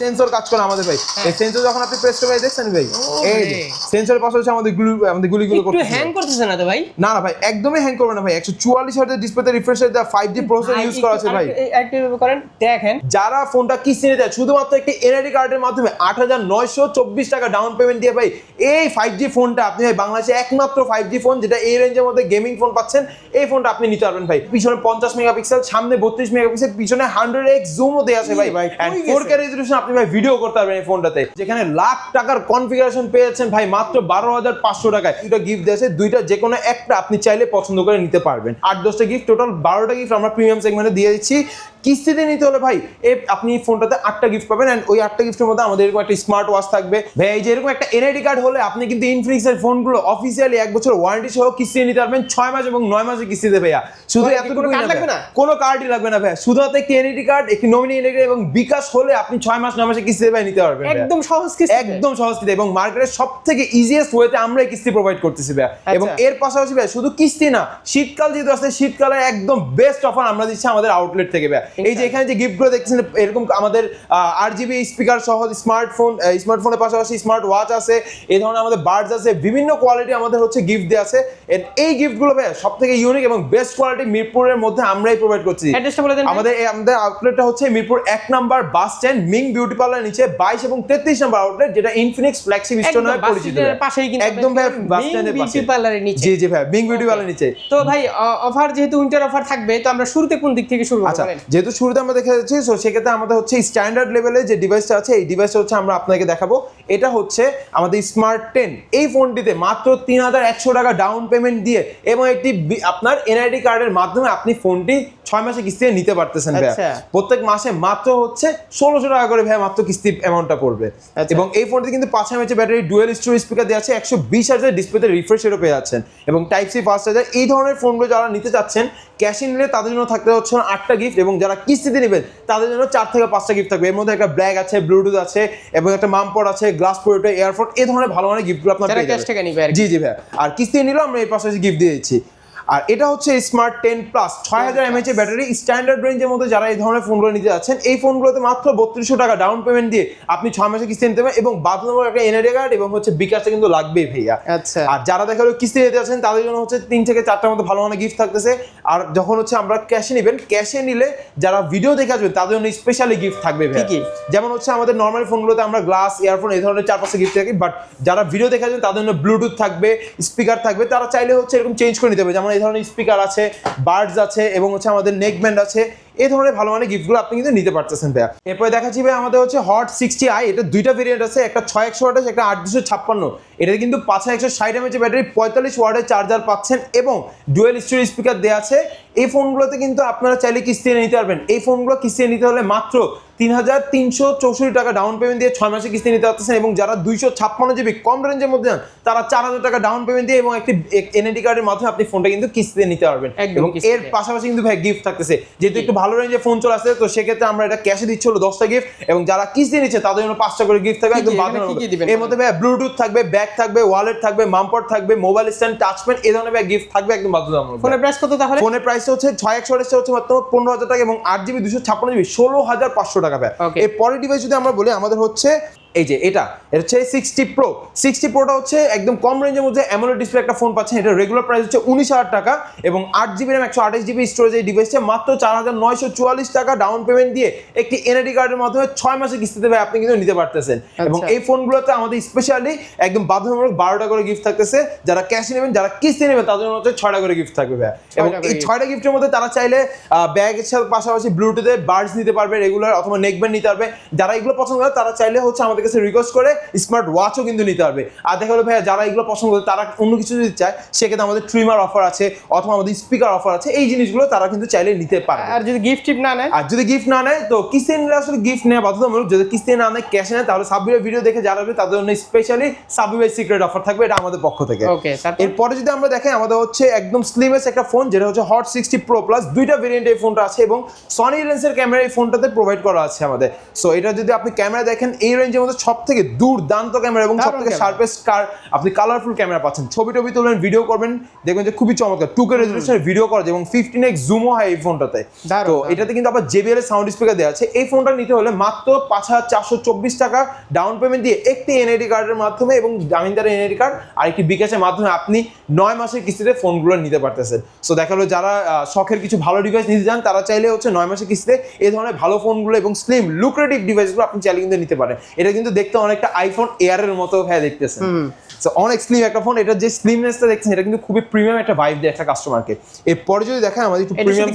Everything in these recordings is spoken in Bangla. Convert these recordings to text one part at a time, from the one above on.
সেন্সর কাজ করে আমাদের ভাই। এই সেন্সর যখন আপনি প্রেস করে দেখছেন ভাই? এই। সেন্সরের পাশে হচ্ছে আমাদের গুলি আমাদের গুলিগুলো একটু করতে হ্যাং করতেছে না তো ভাই? না না ভাই একদমই হ্যাং করবে না ভাই। একশো চুয়াল্লিশ হাজার ডিসপ্লেতে refresh rate five G processor use করা আছে ভাই। একটু করেন দেখেন। যারা ফোনটা কিস্তি নিতে চায় শুধুমাত্র একটি এনআইডি কার্ডের মাধ্যমে আট হাজার নয়শো চব্বিশ টাকা ডাউন পেমেন্ট দিয়ে ভাই এই ফাইভ জি ফোনটা আপনি ভাই বাংলাদেশে একমাত্র ফাইভ জি ফোন যেটা এই রেঞ্জের মধ্যে গেমিং ফোন পাচ্ছেন এই ফোনটা আপনি নিতে পারবেন ভাই। পিছনে পঞ্চাশ মেগাপিক্সেল সামনে বত্রিশ মেগাপিক্সেল পিছনে হান্ড্রেড এক্স জুমও দেওয়া আছে ভাই। ই ভাই, গেছে? কে রেজলিউশন আপনি ভাই ভিডিও করতে পারবেন এই ফোনটাতে যেখানে লাখ টাকার কনফিগারেশন পেয়েছেন ভাই, মাত্র বারো হাজার পাঁচশো টাকায়। দুটো গিফট দিয়েছে দুইটা যে কোনো একটা আপনি চাইলে পছন্দ করে নিতে পারবেন। আট, দশটা গিফট টোটাল বারোটা গিফট আমরা প্রিমিয়াম সেগমেন্টে দিয়ে দিচ্ছি। কিস্তিতে নিতে হলে ভাই এ আপনি ফোনটাতে আটটা গিফট পাবেন অ্যান্ড ওই আটটা গিফটের মধ্যে আমাদের এরকম একটা স্মার্ট ওয়াচ থাকবে। ভাই এই যে এরকম একটা এনআইডি কার্ড হলে আপনি কিন্তু ইনফিনিক্সের ফোনগুলো অফিসিয়ালি এক বছর ওয়ারেন্টি সহ কিস্তি নিতে পারবেন ছয় মাস এবং নয় মাসের কিস্তিতে ভাইয়া। শুধু এতটুকু লাগবে না? কোনো কার্ডই লাগবে না ভাই শুধুমাত্র একটি এনআইডি কার্ড একটি নমিনি এনআইডি এবং বিকাশ হলে আপনি ছয় মাস নয় মাসে কিস্তিতে ভাই নিতে পারবেন একদম সহজ কিস্তি একদম সহজ কিস্তি এবং মার্কেটের সব থেকে ইজিয়েস্ট ওয়েতে আমরা এই কিস্তি প্রোভাইড করতেছি ভাইয়া। আচ্ছা। এবং এর পাশাপাশি ভাই শুধু কিস্তি না শীতকাল যেহেতু আসছে শীতকালে একদম বেস্ট অফার আমরা দিচ্ছি আমাদের আউটলেট থেকে ভাইয়া। এই যে এখানে যে গিফটগুলো দেখছেন এরকম আমাদের আর জিবি স্পিকার সহ স্মার্টফোন স্মার্টফোনের পাশাপাশি স্মার্ট ওয়াচ আছে এই ধরনের আমাদের বার্ডস আছে বিভিন্ন কোয়ালিটি আমাদের হচ্ছে গিফট দেওয়া আছে। এই গিফটগুলো ভাইয়া সব থেকে ইউনিক এবং বেস্ট কোয়ালিটি মিরপুরের মধ্যে আমরাই প্রোভাইড করছি। আমাদের এই আমাদের আউটলেটটা হচ্ছে মিরপুর এক number bus stand Ming beauty parlour নিচে বাইশ এবং তেত্রিশ নাম্বার আউটলেট যেটা ইনফিনিক্স ফ্ল্যাগশিপ স্টোর নামে পরিচিত স্ট্যান্ডের পাশেই কিন্তু একদম ভাই বাস স্ট্যান্ডের পাশে। Parlour এর নিচে। জি জি ভাই মিং বিউটি পার্লার নিচে। তো ভাই অফার যেহেতু উইন্টার অফার থাকবে তো আমরা শুরুতে কোন দিক থেকে শুরু আচ্ছা করবেন যেহেতু শুরুতে আমরা দেখে যাচ্ছি সো সেক্ষেত্রে আমাদের হচ্ছে স্ট্যান্ডার্ড লেভেলে যে ডিভাইসটা আছে, এই ডিভাইসটা হচ্ছে আমরা আপনাকে দেখাবো। এটা হচ্ছে আমাদের স্মার্ট টেন এই ফোনটিতে মাত্র তিন হাজার একশো টাকা ডাউন পেমেন্ট দিয়ে এবং একটি আপনার এনআইডি কার্ডের মাধ্যমে আপনি ফোনটি ছয় মাসে কিস্তি নিতে পারতেছেন ভাইয়া। আচ্ছা। প্রত্যেক মাসে মাত্র হচ্ছে ষোলোশো টাকা করে ভাইয়া মাত্র কিস্তির অ্যামাউন্টটা পড়বে। আচ্ছা। এবং এই ফোনটি কিন্তু পাঁচ mAh battery dual stereo speaker দেওয়া আছে একশো বিশ হাজার ডিসপ্লেতে রিফ্রেশ রেটও পেয়ে যাচ্ছেন। এবং টাইপ সি ফাস্ট চার্জার এই ধরনের ফোনগুলো যারা নিতে চাচ্ছেন ক্যাশে নিলে তাদের জন্য থাকতে হচ্ছে আটটা গিফট এবং যারা কিস্তিতে নেবেন তাদের জন্য চার থেকে পাঁচটা গিফট থাকবে। এর মধ্যে একটা ব্ল্যাক আছে ব্লুটুথ আছে এবং একটা মামপড আছে গ্লাস প্রোটো এয়ারফোন এই ধরনের ভালো ভালো গিফটগুলো আপনার জি জি ভাই আর কিস্তি নিলেও আমরা এই পাশাপাশি গিফট দিয়ে দিচ্ছি আর এটা হচ্ছে স্মার্ট টেন প্লাস ছয় হাজার এমএচ এর ব্যাটারি স্ট্যান্ডার্ড রেঞ্জের মধ্যে যারা এই ধরনের ফোনগুলো নিতে যাচ্ছেন এই ফোনগুলোতে মাত্র বত্রিশশো টাকা ডাউন পেমেন্ট দিয়ে আপনি ছয় মাসে কিস্তি নিতে পারবেন এবং বাধ্যতামূলক একটা এনআইডি কার্ড এবং হচ্ছে বিকাশটা কিন্তু লাগবেই ভাইয়া। আচ্ছা। আর যারা দেখা গেলো কিস্তি নিতে যাচ্ছেন তাদের জন্য হচ্ছে তিন থেকে চারটার মতো ভালো ভালো গিফট থাকতেছে। আর যখন হচ্ছে আমরা ক্যাশে নেবেন ক্যাশে নিলে যারা ভিডিও দেখে আসবেন তাদের জন্য স্পেশালি গিফট থাকবে কি? যেমন হচ্ছে আমাদের নর্মাল ফোনগুলোতে আমরা গ্লাস ইয়ারফোন এই ধরনের চার পাঁচটা গিফট থাকি বাট যারা ভিডিও দেখে আসবেন তাদের জন্য ব্লুটুথ থাকবে স্পিকার থাকবে তারা চাইলে হচ্ছে এরকম চেঞ্জ করে নিতে হবে যেমন ধরনের স্পিকার আছে বার্ডস আছে এবং হচ্ছে আমাদের নেকব্যান্ড আছে। এই ধরনের ভালো মানে গিফটগুলো আপনি কিন্তু নিতে পারতেছেন ভাইয়া। এরপরে দেখাচ্ছি ভাই আমাদের হচ্ছে হট সিক্সটি আই এটা দুইটা ভেরিয়েন্ট আছে একটা ছয় একশো আছে একটা আট দুশো ছাপ্পান্ন। এটা কিন্তু পাঁচ একশো ষাট এমএচ ব্যাটারি পঁয়তাল্লিশ ওয়ার্ডের চার্জার পাচ্ছেন এবং ডুয়েল স্টোরি স্পিকার দেওয়া আছে। এই ফোনগুলোতে কিন্তু আপনারা চাইলে কিস্তি নিতে পারবেন। এই ফোনগুলো কিস্তি নিতে হলে মাত্র তিন হাজার তিনশো চৌষট্টি টাকা ডাউন পেমেন্ট দিয়ে ছয় মাসে কিস্তি নিতে পারতেছেন এবং যারা দুইশো ছাপ্পান্ন জিবি কম রেঞ্জের মধ্যে যান তারা চার হাজার টাকা ডাউন পেমেন্ট দিয়ে এবং একটি এনএডি কার্ডের মাধ্যমে আপনি ফোনটা কিন্তু কিস্তিতে নিতে পারবেন। একদম এবং এর পাশাপাশি কিন্তু ভাই গিফট থাকতেছে। যেহেতু একটু ভালো রেঞ্জে ফোন চলে আসছে তো সেক্ষেত্রে আমরা এটা ক্যাশে দিচ্ছি হলো দশটা গিফট এবং যারা কিস্তি নিচ্ছে তাদের জন্য পাঁচটা করে গিফট থাকবে? একদম? এর মধ্যে ভাই ব্লুটুথ থাকবে ব্যাগ থাকবে ওয়ালেট থাকবে মামপট থাকবে মোবাইল স্ট্যান্ড টাচপেন এই ধরনের ভাই গিফট থাকবে একদম বাধ্যতামূলক ফোনের প্রাইস কত তাহলে ফোনের প্রাইস হচ্ছে ছয় একশো আঠাশটা হচ্ছে মাত্র পনেরো হাজার টাকা এবং আট জিবি দুশো ছাপ্পান্ন জিবি ষোলো হাজার পাঁচশো টাকা ভাই এর পরের ডিভাইস যদি আমরা বলি আমাদের হচ্ছে এই যে এটা এটা হচ্ছে সিক্সটি প্রো সিক্সটি প্রোটা হচ্ছে একদম কম রেঞ্জের মধ্যে অ্যামোলেড ডিসপ্লে একটা ফোন পাচ্ছেন। এটা রেগুলার প্রাইস হচ্ছে উনিশ হাজার টাকা এবং আট জিবি র্যাম একশো আঠাশ জিবি স্টোরেজ এই ডিভাইসটা মাত্র চার হাজার নয়শো চুয়াল্লিশ টাকা ডাউন পেমেন্ট দিয়ে একটি এনআইডি কার্ডের মাধ্যমে ছয় মাসে কিস্তিতে ভাই আপনি কিন্তু নিতে পারতেছেন। এবং আচ্ছা। এই ফোনগুলোতে আমাদের স্পেশালি একদম বাধ্যতামূলক বারোটা করে গিফট থাকতেছে। যারা ক্যাশ নেবেন যারা কিস্তি নেবেন তাদের জন্য হচ্ছে ছয়টা করে গিফট থাকবে ভাই এবং এই। ছয়টা গিফটের মধ্যে তারা চাইলে ব্যাগের সাথে পাশাপাশি ব্লুটুথের বার্ডস নিতে পারবে রেগুলার অথবা নেকব্যান্ড নিতে পারবে। যারা এগুলো পছন্দ করে তারা চাইলে হচ্ছে আমাদের কাছে রিকোয়েস্ট করে স্মার্ট ওয়াচও কিন্তু নিতে পারবে। আর দেখা গেলো ভাইয়া যারা এগুলো পছন্দ করে তারা অন্য কিছু যদি চায় সেক্ষেত্রে আমাদের ট্রিমার অফার আছে অথবা আমাদের স্পিকার অফার আছে এই জিনিসগুলো তারা কিন্তু চাইলে নিতে পারে আর যদি গিফট টিপ না নেয়? আর যদি গিফট না নেয় তো কিস্তি নিলে আসলে গিফট নেওয়া বাধ্যতামূলক। যদি কিস্তি না নেয় ক্যাশে নেয় তাহলে সাব্বিরের ভিডিও দেখে যারা আসবে তাদের জন্য স্পেশালি সাব্বিরের সিক্রেট অফার থাকবে এটা আমাদের পক্ষ থেকে। ওকে এরপরে যদি আমরা দেখেন আমাদের হচ্ছে একদম স্লিমেস একটা ফোন যেটা হচ্ছে হট সিক্সটি প্রো প্লাস দুইটা ভেরিয়েন্ট এই ফোনটা আছে এবং সনি লেন্সের ক্যামেরা এই ফোনটাতে প্রোভাইড করা আছে আমাদের। সো এটা যদি আপনি ক্যামেরা দেখেন এই রেঞ্জের মধ্যে সব থেকে দুর্দান্ত ক্যামেরা এবং সব থেকে। শার্পেস্ট কার আপনি কালারফুল ক্যামেরা পাচ্ছেন। ছবি টবি তুলবেন ভিডিও করবেন দেখবেন যে খুবই চমৎকার। টুকে রেজলিউশনের ভিডিও করা যায় এবং ফিফটিন এক্স জুমও হয় এই ফোনটাতে তো এটাতে কিন্তু আবার জেবিএল এর সাউন্ড স্পিকার দেওয়া আছে। এই ফোনটা নিতে হলে মাত্র পাঁচ হাজার চারশো চব্বিশ টাকা ডাউন পেমেন্ট দিয়ে একটি এনআইডি কার্ডের মাধ্যমে এবং জামিনদার এনআইডি কার্ড আর একটি বিকাশের মাধ্যমে আপনি নয় মাসের কিস্তিতে ফোনগুলো নিতে পারতেছেন। সো দেখা হলো যারা শখের কিছু ভালো ডিভাইস নিতে চান তারা চাইলে হচ্ছে নয় মাসের কিস্তিতে এই ধরনের ভালো ফোনগুলো এবং স্লিম লুক্রেটিভ ডিভাইসগুলো আপনি চাইলে কিন্তু নিতে পারেন। এটা কিন্তু দেখতে অনেকটা আইফোন এয়ার এর মতো হ্যাঁ দেখতেছেন। অনেক স্লিম একটা ফোন এটা যে স্লিমনেসটা দেখছেন এটা কিন্তু খুবই প্রিমিয়াম একটা ভাইব দেয় একটা কাস্টমারকে এরপরে যদি দেখেন আমাদের একটু প্রিমিয়াম?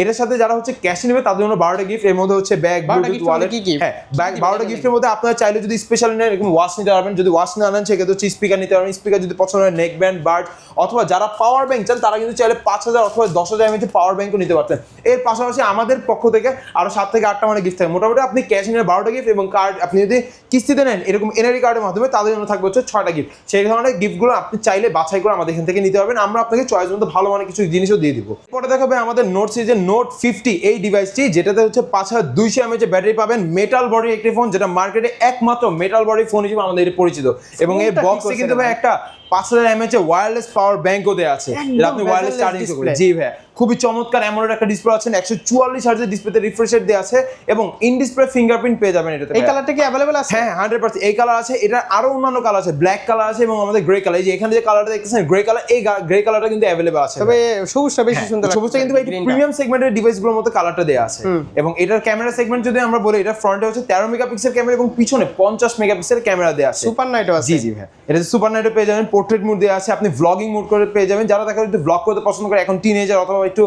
এটার সাথে যারা হচ্ছে ক্যাশ নেবে তাদের জন্য বারোটা গিফট এর মধ্যে হচ্ছে ব্যাগ 12টা ব্লুটুথ ওয়ালেট হ্যাঁ ব্যাগ বারোটা গিফটের মধ্যে আপনারা চাইলে যদি স্পেশাল নেন এরকম ওয়াচ নিতে পারবেন। যদি ওয়াচ না আনেন সেক্ষেত্রে হচ্ছে স্পিকার নিতে পারবেন। স্পিকার যদি পছন্দ হয় নেক ব্যান্ড বার্ড অথবা যারা পাওয়ার ব্যাংক চান তারা কিন্তু চাইলে পাঁচ হাজার অথবা দশ হাজার এমএতে পাওয়ার ব্যাংকও নিতে পারতেন। এর পাশাপাশি আমাদের পক্ষ থেকে আরও সাত থেকে আটটা মানে গিফট থাকে। মোটামুটি আপনি ক্যাশ নিয়ে বারোটা গিফট এবং কার্ড আপনি যদি কিস্তিতে নেন এরকম এনআরই কার্ডের মাধ্যমে তাদের জন্য থাকবে হচ্ছে ছয়টা গিফট সেই ধরনের গিফটগুলো আপনি চাইলে বাছাই করে আমাদের এখান থেকে নিতে পারবেন। আমরা আপনাকে চয়েস মতো ভালো মানে কিছু জিনিসও দিয়ে দিব। পরে দেখাবে আমাদের নোট সিরিজের নোট ফিফটি এই ডিভাইসটি যেটাতে হচ্ছে পাঁচ হাজার দুইশো এমএচ ব্যাটারি পাবেন মেটাল বডি একটি ফোন যেটা মার্কেটে একমাত্র মেটাল বডি ফোন হিসেবে আমাদের পরিচিত। এবং এই বক্সে কিন্তু ভাই? একটা পাঁচ হাজার এমএচ ওয়্যারলেস পাওয়ার ব্যাংকও দেওয়া আছে। যেটা আপনি ওয়্যারলেস bezel-less চার্জিং করবেন জি ভাই। খুবই চমৎকার এমন একটা ডিসপ্লে আছেন একশো চুয়াল্লিশ হার্জের ডিসপ্লেতে রিফ্রেশ রেট দেওয়া আছে এবং ইন ডিসপ্লে ফিঙ্গারপ্রিন্ট পেয়ে যাবেন এটাতে এই। কালারটা কি অ্যাভেলেবল আছে? হ্যাঁ হান্ড্রেড পার্সেন্ট এই কালার আছে। এটা আরও অন্যান্য কালার আছে। ব্ল্যাক কালার আছে এবং আমাদের গ্রে কালার এই যে এখানে যে কালারটা দেখতেছেন গ্রে কালার এই গ্রে কালারটা কিন্তু অ্যাভেলেবল আছে তবে সবুজটা বেশি সুন্দর হ্যাঁ, সবুজটা কিন্তু। প্রিমিয়াম সেগমেন্টের ডিভাইসগুলোর মধ্যে কালারটা দেওয়া আছে। এবং এটার ক্যামেরা সেগমেন্ট যদি আমরা বলি এটা ফ্রন্টে হচ্ছে তেরো মেগাপিক্সেল ক্যামেরা এবং পিছনে পঞ্চাশ মেগাপিক্সেল ক্যামেরা দেওয়া আছে। সুপার নাইটও আছে। জি জি ভাই এটা সুপার নাইটে পেয়ে যাবেন। পোর্ট্রেট মোড দেওয়া আছে। আপনি ভ্লগিং মোড করে পেয়ে যাবেন। যারা দেখা একটু ভ্লগ করতে পছন্দ করে এখন টিনেজার অথবা একটু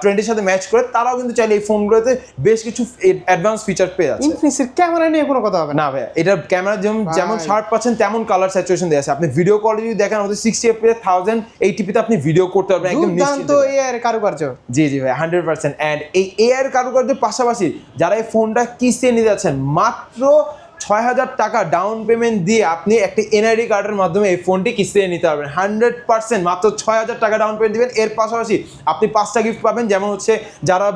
ট্রেন্ডের সাথে ম্যাচ করে তারাও কিন্তু চাইলে এই ফোনগুলোতে বেশ কিছু অ্যাডভান্স ফিচার পেয়ে যাচ্ছে। ইনফিনিক্সের ক্যামেরা নিয়ে কোনো কথা হবে না। ভাই এটার ক্যামেরা যেমন যেমন। শার্প পাচ্ছেন তেমন কালার স্যাচুরেশন দেওয়া আছে। আপনি ভিডিও কলে যদি দেখেন আমাদের সিক্সটি এফপিএস থাউজেন্ড এইটিপিতে আপনি ভিডিও করতে পারবেন একদম নিশ্চিত এআর কারুকার্য। জি জি ভাই হান্ড্রেড পার্সেন্ট অ্যান্ড এই এআর কারুকার্যের পাশাপাশি যারা এই ফোনটা কিস্তিতে নিতে যাচ্ছেন মাত্র ছয় হাজার টাকা ডাউন পেমেন্ট দিয়ে আপনি একটি এনআইডি কার্ডের মাধ্যমে এই ফোনটি কিস্তিতে নিতে পারবেন। হান্ড্রেড পার্সেন্ট মাত্র ছয় হাজার টাকা ডাউন পেমেন্ট দেবেন। এর পাশাপাশি আপনি পাঁচটা গিফট পাবেন যেমন হচ্ছে যারা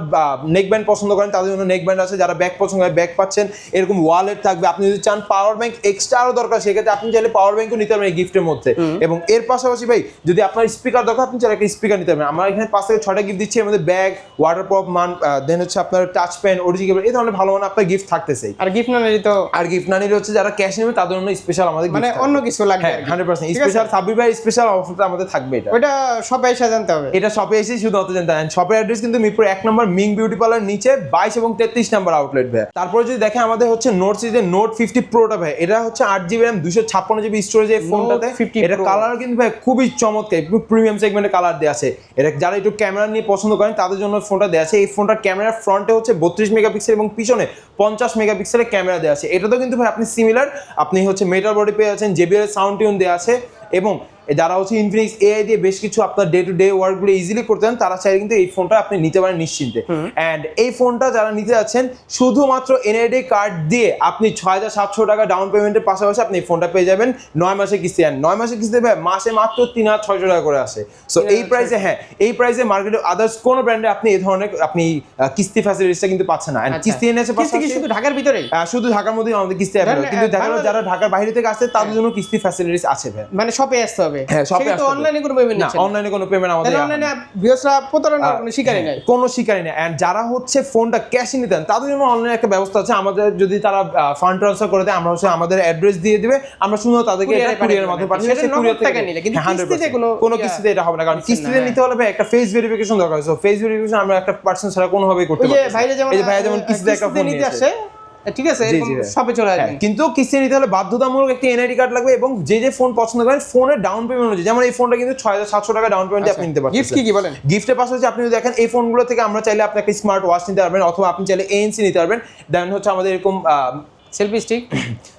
নেক ব্যান্ড পছন্দ করেন তাদের জন্য নেক ব্যান্ড আছে। যারা ব্যাগ পছন্দ করে ব্যাগ পাচ্ছেন এরকম ওয়ালেট থাকবে। আপনি যদি চান পাওয়ার ব্যাংক এক্সট্রা আরও দরকার সেক্ষেত্রে আপনি চাইলে পাওয়ার ব্যাংকও নিতে পারবেন এই গিফটের মধ্যে। এবং এর পাশাপাশি ভাই যদি আপনার স্পিকার দরকার আপনি চাইলে একটা স্পিকার নিতে পারবেন। আমরা এখানে পাঁচ থেকে ছটা গিফট দিচ্ছি। এর মধ্যে ব্যাগ ওয়াটার প্রপ মান দেন হচ্ছে আপনার টাচ পেন অরিজিনাল এই ধরনের ভালো মানে আপনার গিফট থাকতেছেই। আর গিফট না নিলে তো আর গিফট না নিলে হচ্ছে যারা ক্যাশ নেবে তাদের জন্য স্পেশাল আমাদের মানে অন্য কিছু লাগবে। হান্ড্রেড পার্সেন্ট স্পেশাল সাব্বির ভাই স্পেশাল অফারটা আমাদের থাকবে এটা। ওইটা সবাই এসে জানতে হবে। এটা শপে এসেই শুধু অত জানতে পারেন শপের অ্যাড্রেস কিন্তু মিরপুর এক নম্বর মিং বিউটি পার্লার নিচে বাইশ এবং তেত্রিশ নম্বর আউটলেট ভাই তারপরে যদি দেখেন আমাদের হচ্ছে নোট সিরিজের নোট ফিফটি প্রোটা ভাই এটা হচ্ছে আট জিবি র্যাম দুশো ছাপ্পান্ন জিবি স্টোরেজ এই ফোনটাতে 50 এটা কালার কিন্তু ভাই খুবই চমৎকার। প্রিমিয়াম সেগমেন্টের কালার দেওয়া আছে। এটা যারা একটু ক্যামেরা নিয়ে পছন্দ করেন তাদের জন্য ফোনটা দেওয়া আছে। এই ফোনটার ক্যামেরার ফ্রন্টে হচ্ছে বত্রিশ মেগাপিক্সেল এবং পিছনে পঞ্চাশ মেগাপিক্সেলের ক্যামেরা দেওয়া আছে। এটাতেও কিন্তু ভাই আপনি সিমিলার আপনি হচ্ছে মেটাল বডি পেয়ে যাচ্ছেন জেবিএল সাউন্ড টিউন দেওয়া আছে এবং যারা হচ্ছে ইনফিনিক্স এআই দিয়ে বেশ কিছু আপনার ডে টু ডে ওয়ার্কগুলো ইজিলি করতে চান তারা চাইলে কিন্তু এই ফোনটা আপনি নিতে পারেন নিশ্চিন্তে। অ্যান্ড এই ফোনটা যারা নিতে যাচ্ছেন শুধুমাত্র এনআইডি কার্ড দিয়ে আপনি ছয় হাজার সাতশো টাকা ডাউন পেমেন্টের পাশাপাশি আপনি এই ফোনটা পেয়ে যাবেন নয় মাসে কিস্তি। আর নয় মাসে কিস্তি ভাই মাসে মাত্র তিন হাজার ছয়শো টাকা করে আসে। সো এই প্রাইসে হ্যাঁ এই প্রাইসে মার্কেটে আদার্স কোনো ব্র্যান্ডে আপনি এই ধরনের আপনি কিস্তি ফ্যাসিলিটিসটা কিন্তু পাচ্ছেন না। আচ্ছা। কিস্তি এনেছে শুধু ঢাকার ভিতরে? শুধু ঢাকার মধ্যেই আমাদের কিস্তি কিন্তু দেখা গেলো যারা ঢাকার বাইরে থেকে আসছে তাদের জন্য কিস্তি ফ্যাসিলিটিস আছে মানে শপে আসতে হবে। হ্যাঁ, shop আসতে হবে। অনলাইনে কোনো পেমেন্ট না অনলাইনে কোনো পেমেন্ট আমাদের অনলাইনে ভিউসরা প্রতারণার কোনো শিকারই নাই। কোনো শিকারই নেই। অ্যান্ড যারা হচ্ছে ফোনটা ক্যাশে নিতেন তাদের জন্য অনলাইনে একটা ব্যবস্থা আছে। আমাদের যদি তারা ফান্ড ট্রান্সফার করে দেয় আমরা হচ্ছে আমাদের অ্যাড্রেস দিয়ে দিবে। আমরা শুধু তাদেরকে এটা কুরিয়ারের মাধ্যমে পাঠিয়ে সেটা নগদ টাকা নিলে, কিন্তু কিস্তিতে কোনো- কোনো কিস্তিতে এটা হবে না। কারণ কিস্তিতে হ্যাঁ। নিতে হলে একটা ফেস ভেরিফিকেশন দরকার। সো ফেস ভেরিফিকেশন আমরা একটা পার্সন ছাড়া কোনোভাবেই করতে যেমন এই যে ভাইয়া যেমন কিস্তিতে একটা ফোন নিতে আসে ঠিক আছে। শপে চলে আসবে কিন্তু কিস্তি নিতে হলে বাধ্যতামূলক একটি এনআইডি কার্ড লাগবে এবং যে যে ফোন পছন্দ করেন ফোনের ডাউন পেমেন্ট অনুযায়ী যেমন এই ফোনটা কিন্তু ছয় হাজার সাতশো টাকা ডাউন পেমেন্ট আপনি নিতে পারেন গিফট কি কি বলেন? গিফটের পাশাপাশি আপনি যদি দেখেন এই ফোনগুলো থেকে আমরা চাইলে আপনাকে স্মার্ট ওয়াচ নিতে পারবেন অথবা আপনি চাইলে এএনসি নিতে পারবেন। দেন হচ্ছে আমাদের এরকম সেলফি স্টিক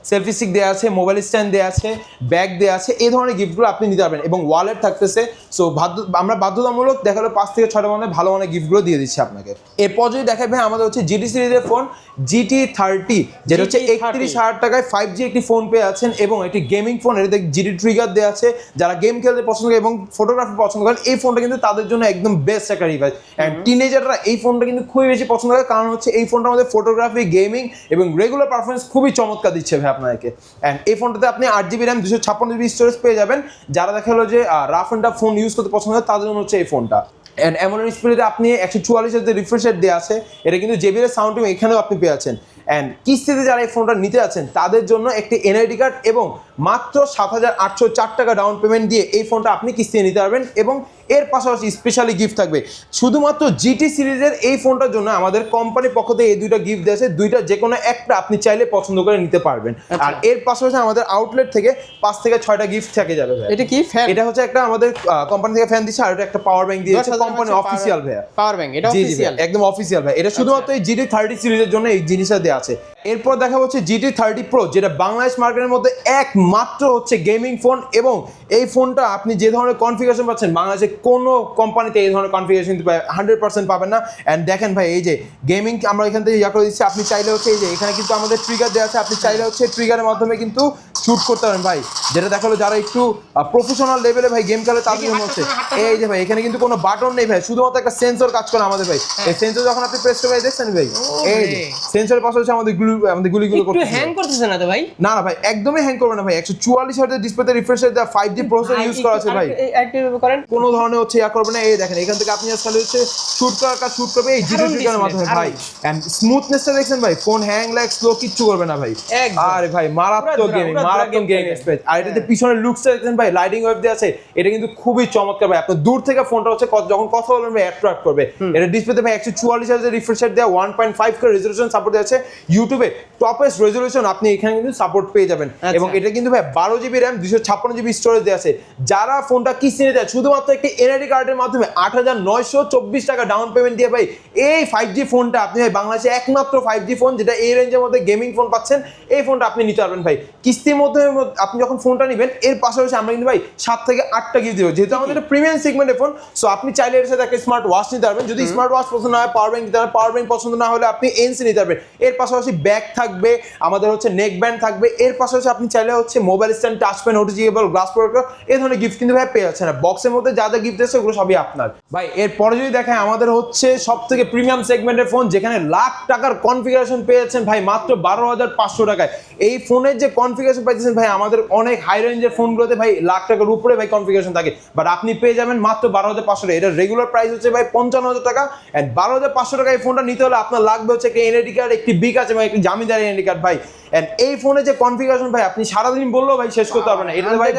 সেলফি স্টিক দেওয়া আছে মোবাইল স্ট্যান্ড দেওয়া আছে ব্যাগ দেওয়া আছে এই ধরনের গিফটগুলো আপনি নিতে পারবেন এবং ওয়ালেট থাকতেছে। সো বাধ্য আমরা বাধ্যতামূলক দেখাল পাঁচ থেকে ছটা মানে ভালো মানে গিফটগুলো দিয়ে দিচ্ছি আপনাকে। এরপর যদি দেখাবে আমাদের হচ্ছে জিটি সিরিজের ফোন জিটি থার্টি যেটা হচ্ছে GT30 একত্রিশ হাজার টাকায় ফাইভ জি একটি ফোন পেয়ে আছেন এবং একটি গেমিং ফোন এটাতে জিটি ট্রিগার দেওয়া আছে। যারা গেম খেলতে পছন্দ করে এবং ফটোগ্রাফি পছন্দ করেন এই ফোনটা কিন্তু তাদের জন্য একদম বেস্ট একটা ডিভাইস অ্যান্ড টিনেজাররা এই ফোনটা কিন্তু খুবই বেশি পছন্দ করে কারণ হচ্ছে এই ফোনটার মধ্যে ফটোগ্রাফি গেমিং এবং রেগুলার পারফরমেন্স খুবই চমৎকার দিচ্ছে ভাই আপনাদেরকে। অ্যান্ড এই ফোনটাতে আপনি আট জিবি র্যাম দুশো ছাপ্পান্ন জিবি স্টোরেজ পেয়ে যাবেন। যারা দেখা হলো যে রাফ অ্যান্ড ফোন ইউজ করতে পছন্দ হয় তাদের জন্য হচ্ছে এই ফোনটা অ্যান্ড এমন ডিসপ্লেতে আপনি একশো চুয়াল্লিশের যে রিফ্রেশ রেট দেওয়া আছে। এটা কিন্তু জেবিএর সাউন্ড এখানেও আপনি পেয়ে আছেন অ্যান্ড কিস্তিতে যারা এই ফোনটা নিতে আছেন তাদের জন্য একটি এনআইডি কার্ড এবং মাত্র সাত হাজার আটশো চার টাকা ডাউন পেমেন্ট দিয়ে এই ফোনটা আপনি কিস্তিতে নিতে পারবেন এবং এর পাশাপাশি স্পেশালি গিফট থাকবে। শুধুমাত্র জিটি সিরিজের এই ফোনটার জন্য আমাদের কোম্পানির পক্ষ থেকে এই দুইটা গিফট দেওয়া আছে। দুইটা যে কোনো একটা আপনি চাইলে পছন্দ করে নিতে পারবেন। আর এর পাশাপাশি আমাদের আউটলেট থেকে পাঁচ থেকে ছয়টা গিফট থেকে যাবে এটা কি? ফ্যান এটা হচ্ছে একটা আমাদের কোম্পানি থেকে ফ্যান দিচ্ছে আর এটা একটা পাওয়ার ব্যাংক দিয়েছে। কোম্পানি অফিসিয়াল ভাইয়া। পাওয়ার ব্যাংক এটা অফিসিয়াল একদম অফিসিয়াল ভাই এটা শুধুমাত্র এই জিটি থার্টি সিরিজের জন্য এই জিনিসটা দেওয়া আছে। এরপর দেখা হচ্ছে জিটি থার্টি প্রো যেটা বাংলাদেশ মার্কেটের মধ্যে একমাত্র হচ্ছে গেমিং ফোন এবং এই ফোনটা আপনি যে ধরনের কনফিগারেশন পাচ্ছেন, বাংলাদেশে কোনো কোম্পানিতে এই ধরনের কনফিগারেশন হান্ড্রেড পার্সেন্ট পাবেন না। অ্যান্ড দেখেন ভাই, এই যে গেমিং আমরা এখান থেকে ইয়া করে দিচ্ছি, আপনি চাইলে হচ্ছে এই যে এখানে কিন্তু আমাদের ট্রিগার দেওয়া আছে, আপনি চাইলে হচ্ছে ট্রিগারের মাধ্যমে কিন্তু শুট করতে পারেন ভাই যেটা দেখা হলো যারা একটু প্রফেশনাল লেভেলে ভাই গেম খেলে তাদের জন্য হচ্ছে। এই যে ভাই এখানে কিন্তু কোনো বাটন নেই ভাই শুধুমাত্র একটা সেন্সর কাজ করে আমাদের ভাই। এই সেন্সর যখন আপনি প্রেস করে দেখছেন ভাই? এই যে সেন্সরের পাশাপাশি আমাদের গুলি আমাদের গুলিগুলো একটু করতে হ্যাং করতেছে না তো ভাই? না না ভাই একদমই হ্যাং করবে না ভাই। একশো চুয়াল্লিশ হাজার ডিসপ্লেতে রিফ্রেশ দেওয়া ফাইভ জি প্রসেসর ইউজ করা আছে ভাই। একটু করেন। কোনো ধরনের হচ্ছে ইয়া করবে না। এই দেখেন এখান থেকে আপনি খালি হচ্ছে শুট করার কাজ শুট করবে এই জিরো ট্রিগারের মাধ্যমে ভাই এন্ড স্মুথনেসটা দেখছেন ভাই ফোন হ্যাং ল্যাগ স্লো কিচ্ছু করবে না ভাই। আরে ভাই মারাত্মক গেমিং মারাত্মক গেমিং খেলবে। আর এটাতে পিছনের লুকসটা দেখছেন ভাই লাইটিং ওয়েভ দিয়ে আছে এটা কিন্তু খুবই চমৎকার ভাই। আপনার দূর থেকে ফোনটা হচ্ছে যখন কথা বলবেন ভাই অ্যাট্রাক্ট করবে। এটা ডিসপ্লেতে ভাই একশো চুয়াল্লিশ হাজার রিফ্রেশ রেট দেওয়া one point five K resolution support দেওয়া আছে। ইউটিউবে টপেস্ট রেজলিউশন আপনি এখানে কিন্তু সাপোর্ট পেয়ে যাবেন। আচ্ছা। এবং এটা কিন্তু ভাই বারো জিবি র্যাম দুশো ছাপ্পান্ন জিবি স্টোরেজ দেওয়া আছে। যারা ফোনটা কিস্তি নিতে চায় শুধুমাত্র একটি এনআইডি কার্ডের মাধ্যমে আট হাজার নয়শো চব্বিশ টাকা ডাউন পেমেন্ট দিয়ে ভাই এই ফাইভ জি ফোনটা আপনি ভাই বাংলাদেশে একমাত্র ফাইভ জি ফোন যেটা এই রেঞ্জের মধ্যে গেমিং ফোন পাচ্ছেন এই ফোনটা আপনি নিতে পারবেন ভাই। কিস্তির মধ্যে আপনি যখন ফোনটা নেবেন এর পাশাপাশি আমরা কিন্তু ভাই সাত থেকে আটটা গিফট দেবো। যেহেতু আমাদের এটা প্রিমিয়াম সেগমেন্টের ফোন সো আপনি চাইলে এর সাথে একটা স্মার্ট ওয়াচ নিতে পারবেন। যদি স্মার্ট ওয়াচ পছন্দ না হয় পাওয়ার ব্যাংক নিতে পারবেন পাওয়ার ব্যাংক পছন্দ না হলে আপনি এনসি নিতে পারবেন। এর পাশাপাশি ব্যাগ থাকবে আমাদের হচ্ছে নেক ব্যান্ড থাকবে। এর পাশাপাশি আপনি চাইলে হচ্ছে মোবাইল স্ট্যান্ড টাচ পেন ওটিজিবল গ্লাস প্রোডাক্ট এই ধরনের গিফট কিন্তু ভাই পেয়ে যাচ্ছে না বক্সের মধ্যে যা যা গিফট আছে ওগুলো সবই আপনার। ভাই এরপরে যদি দেখেন আমাদের হচ্ছে সব থেকে প্রিমিয়াম সেগমেন্টের ফোন যেখানে লাখ টাকার কনফিগারেশন পেয়েছেন ভাই মাত্র বারো হাজার পাঁচশো টাকায়। এই ফোনের যে কনফিগারেশন পাইতেছেন ভাই, আমাদের অনেক হাই রেঞ্জের ফোনগুলোতে ভাই লাখ টাকার উপরে ভাই কনফিগারেশন থাকে। বাট আপনি পেয়ে যাবেন মাত্র বারো হাজার পাঁচশো টাকা। এটা রেগুলার প্রাইস হচ্ছে ভাই পঞ্চান্ন হাজার টাকা। অ্যান্ড বারো হাজার পাঁচশো টাকা এই ফোনটা নিতে হলে আপনার লাগবে হচ্ছে একটি এনআইডি কার্ড একটি বিক আছে ভাই, একটি জামিদার এনআইডি কার্ড ভাই। এন্ড এই ফোনে যে কনফিগারেশন ভাই আপনি সারাদিন বললেও ভাই শেষ করতে পারবেন না। এটা ভাই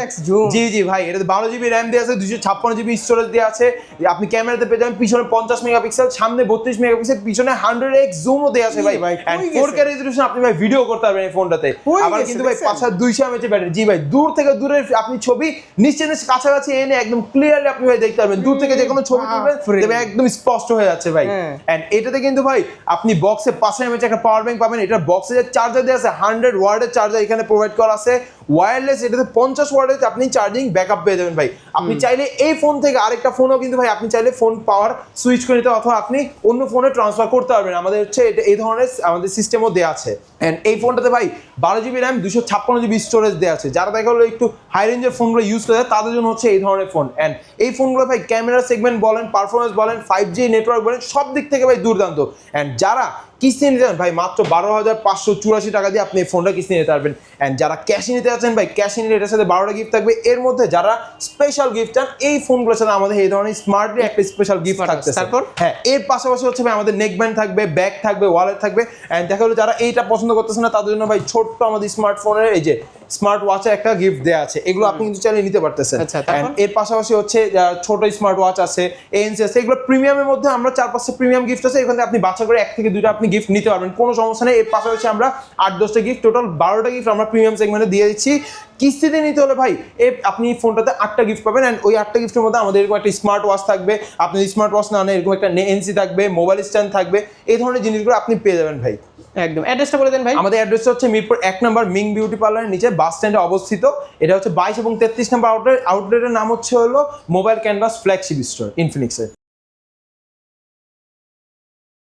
জি জি ভাই এটাতে বারো জিবি র্যাম দেওয়া আছে দুশো ছাপ্পান্ন জিবি স্টোরেজ দেওয়া আছে। আপনি ক্যামেরাতে পেয়ে যাবেন পিছনে পঞ্চাশ মেগাপিক্সেল সামনে বত্রিশ মেগাপিক্সেল পিছনে হান্ড্রেড এক্স জুমও দেওয়া আছে ভাই। ভাই, এন্ড ফোর কে রেজলিউশন আপনি ভাই ভিডিও করতে পারবেন এই ফোনটাতে আবার কিন্তু ভাই পাঁচ হাজার দুইশো এমএচ ব্যাটারি জি ভাই দূর থেকে দূরের আপনি ছবি নিশ্চয় কাছাকাছি এনে একদম ক্লিয়ারলি আপনি ভাই দেখতে পারবেন। দূর থেকে যে কোনো ছবি তুলবেন একদম স্পষ্ট হয়ে যাচ্ছে ভাই। হ্যাঁ। এন্ড এটাতে কিন্তু ভাই আপনি বক্সে পাশে এমএচ একটা পাওয়ার ব্যাংক পাবেন এটা বক্সে যে চার্জার দেওয়া আছে হান্ড্রেড ওয়ার্ডের চার্জার এখানে প্রোভাইড করা আছে। ওয়্যারলেস এটাতে পঞ্চাশ ওয়ার্ডের আপনি চার্জিং ব্যাকআপ পেয়ে যাবেন ভাই। আপনি চাইলে এই ফোন থেকে আরেকটা ফোনও কিন্তু ভাই আপনি চাইলে ফোন পাওয়ার সুইচ করে নিতে অথবা আপনি অন্য ফোনে ট্রান্সফার করতে পারবেন। আমাদের হচ্ছে এটা এই ধরনের আমাদের সিস্টেমও দেওয়া আছে। অ্যান্ড এই ফোনটাতে ভাই বারো জিবি র্যাম দুশো ছাপ্পান্ন জিবি স্টোরেজ দেওয়া আছে। যারা দেখা হলো একটু হাই রেঞ্জের ফোনগুলো ইউজ করে তাদের জন্য হচ্ছে এই ধরনের ফোন অ্যান্ড এই ফোনগুলো ভাই ক্যামেরা সেগমেন্ট বলেন পারফরমেন্স বলেন ফাইভ জি নেটওয়ার্ক বলেন সব দিক থেকে ভাই দুর্দান্ত। অ্যান্ড যারা কিস্তি নিতে চান ভাই মাত্র বারো হাজার পাঁচশো চুরাশি টাকা দিয়ে আপনি এই ফোনটা কিস্তি নিতে পারবেন। অ্যান্ড যারা ক্যাশে নিতে যাচ্ছেন ভাই ক্যাশে নিলে এটার সাথে বারোটা গিফট থাকবে। এর মধ্যে যারা স্পেশাল গিফট চান এই ফোনগুলোর সাথে আমাদের এই ধরনের স্মার্টলি একটা স্পেশাল গিফট থাকছে তারপর? হ্যাঁ এর পাশাপাশি হচ্ছে ভাই আমাদের নেক ব্যান্ড থাকবে ব্যাগ থাকবে ওয়ালেট থাকবে। অ্যান্ড দেখা হলো যারা এইটা পছন্দ করতেছে না তাদের জন্য ভাই ছোট্ট আমাদের স্মার্টফোনের এই যে স্মার্ট ওয়াচে একটা গিফট দেওয়া আছে। এগুলো আপনি কিন্তু চাইলে নিতে পারতেছেন। আচ্ছা, এর পাশাপাশি হচ্ছে ছোট স্মার্ট ওয়াচ আছে এএনসি আছে এগুলো প্রিমিয়ামের মধ্যে আমরা চার পাঁচটা প্রিমিয়াম গিফট আছে। এখানে আপনি বাচ্চা করে এক থেকে দুইটা আপনি গিফট নিতে পারবেন। কোনো সমস্যা নেই। এর পাশাপাশি আমরা আট দশটা গিফট টোটাল বারোটা গিফট আমরা প্রিমিয়াম সেগমেন্টে দিয়ে দিচ্ছি। কিস্তিতে নিতে হলে ভাই এ আপনি ফোনটাতে আটটা গিফট পাবেন অ্যান্ড ওই আটটা গিফটের মধ্যে আমাদের এরকম একটা স্মার্ট ওয়াচ থাকবে। আপনি স্মার্ট ওয়াচ না এরকম একটা এনসি থাকবে মোবাইল স্ট্যান্ড থাকবে। এই ধরনের জিনিসগুলো আপনি পেয়ে যাবেন ভাই। একদম। অ্যাড্রেসটা বলে দেন ভাই। আমাদের অ্যাড্রেসটা হচ্ছে মিরপুর এক নম্বর মিং বিউটি পার্লারের নিচে বাস স্ট্যান্ডে অবস্থিত। এটা হচ্ছে বাইশ এবং তেত্রিশ নম্বর আউটলেট আউটলেটের নাম হচ্ছে হলো মোবাইল ক্যানভাস ফ্ল্যাগশিপ স্টোর ইনফিনিক্সের।